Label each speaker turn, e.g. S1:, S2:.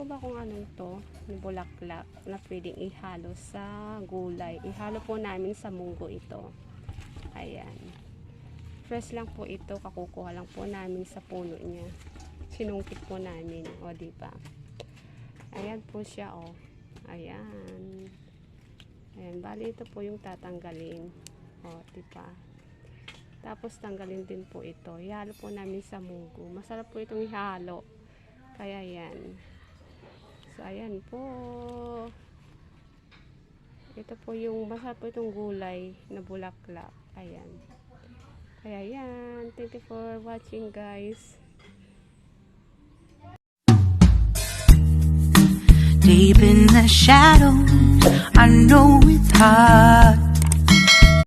S1: Po ba kung anong to? Bulaklak na pwedeng ihalo sa gulay. Ihalo po namin sa munggo ito. Ayan. Fresh lang po ito. Kakukuha lang po namin sa puno niya. Sinungkit po namin. O, di ba? Ayan po siya, o. Ayan. Ayan. Bali, ito po yung tatanggalin. O, di ba? Tapos tanggalin din po ito. Ihalo po namin sa munggo. Masarap po itong ihalo. Kaya yan. Ayan po. Ito po yung masarap po itong gulay na bulaklak. Ayan. Kaya yan. Thank you for watching guys.
S2: Deep in the shadows, I know it's hard